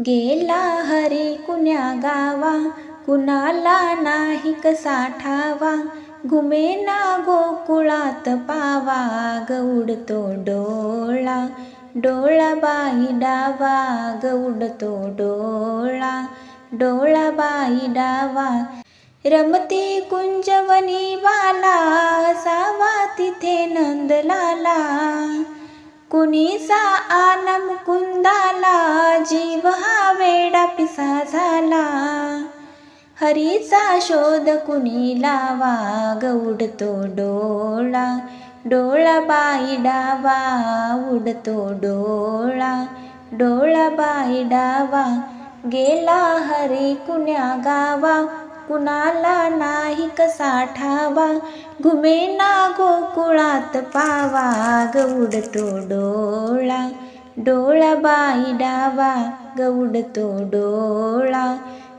गेला हरी कुण्या गावा कुणाला नाही कसा ठावा? घुमेना गोकुळात पावा गौडतो डोळा. डोळा बाई डावा गौडतो डोळा. डोळा बाई डावा. रमते कुंजवनी वाला सावा तिथे नंदलाला. कुणीसा आनम कुंदाला जीव कैसा झाला हरीचा शोध कुणी लावा गौडतो डोळा डोळा बाई डावा उडतो डोळा डोळा बाई डावा गेला हरी कुण्या गावा कुणाला नाही कसा ठावा घुमेना गोकुळात पावा गौडतो डोळा. डोळा बाई डावा गौडतो डोळा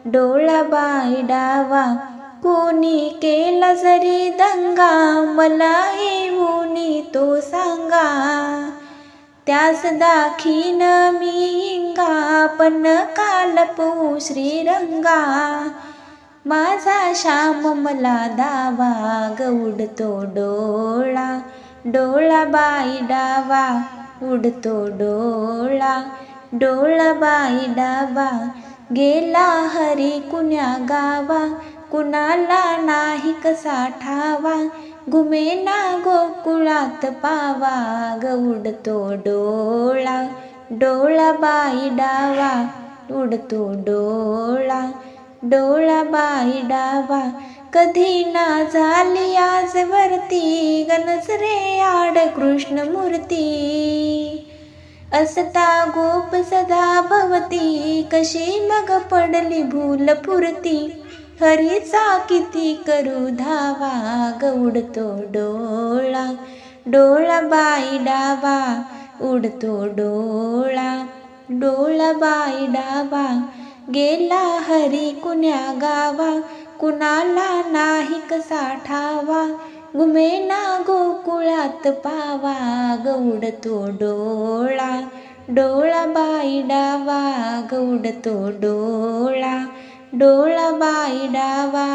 डोळा बाई डावा कोणी केला जरी दंगा मला येऊनी तो सांगा त्यास दाखीन मी इंगा पण कालपू श्रीरंगा माझा श्याम मला दावा गौडतो डोळा डोळा बाई डावा उडतो डोळा डोळा बाई डावा. गेला हरी कुण्या गावा कुणाला नाही कसा ठावा. घुमेना गोकुळात पावा. गौडतो डोळा डोळा बाई डावा. उडतो डोळा डोळा बाई डावा. कधी ना झाली आजवरती गणस रे आड कृष्णमूर्ती असता गोप सदा भवती. कशी मग पडली भूल पुरती. हरीचा किती करू धावा. गौडतो डोळा. डोळा बाई डावा. उडतो डोळा. डोळा बाई डावा. गेला हरी कुण्या गावा. कुणाला नाही कसा ठावा घुमेना गोकुळात पावा गौडतो डोळा. डोळा बाई डावा गौडतो डोळा. डोळा बाई डावा.